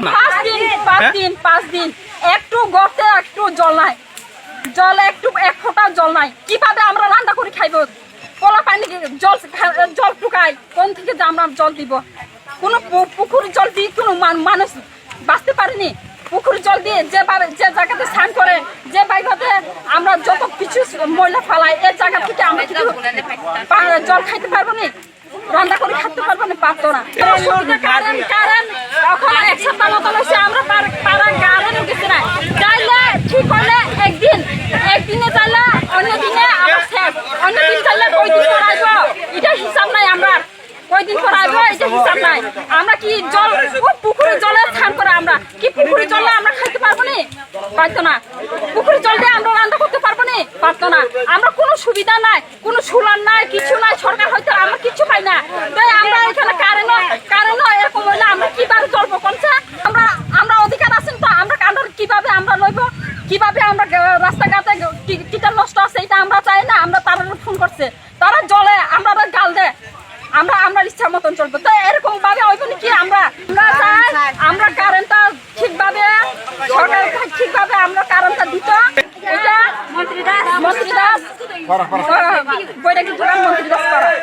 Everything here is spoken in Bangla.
পাঁচ দিন পাঁচ হ্যাঁ? দিন পাঁচ দিন। একটু গর্তে একটু জল নাই। জলে একটু এক ফোঁটা জল নাই। কীভাবে আমরা রান্না করে খাইব? কলা পানি জল জল টুকাই কোন থেকে আমরা জল দিব? কোনো পু- পুকুরের জল দিয়ে কোনো মানুষ বাঁচতে পারেনি। পুকুরের জল দিয়ে যেভাবে যে জায়গাতে স্নান করে যে জায়গাতে আমরা যত কিছু ময়লা ফালাই এই জায়গা থেকে আমরা জল খাইতে পারব না। রান্না করে খাইতে পারব না পারতো না। কারণ দিন চাইলে কই দিন পর আসব? এটা হিসাব নাই আমরা কই দিন পর আসব? এটা হিসাব নাই। আমরা কি জল ও, পুকুরে জলে স্নান করে আমরা। কি পুকুরে জলে আমরা খাইতে পারব না? পারতো না। পুকুরে জল দিয়ে আমরা রান্না করতে পারব না? পারতো না। আমরা কোনো সুবিধা নাই, কোনো সুলার নাই, কিছু নাই। সরকার হয়তো আমরা কিছু পাই না। তাই আমরা এখানে কারেন্ট কারেন্ট এরকম হইলে আমরা কীভাবে চলবো কোনটা আমরা আমরা অধিকার আছেন তো, আমরা কান্ডর কীভাবে আমরা লইব? কীভাবে আমরা আমরা আমরা ইচ্ছা মতন চলবো। তো এরকম ভাবে ওই কি আমরা? আমরা চাই আমরা কারেন্টটা ঠিকভাবে সরকার ঠিকভাবে আমরা কারেন্টটা দিত। এটা মন্ত্রী দাস মন্ত্রী দাস মন্ত্রী দাস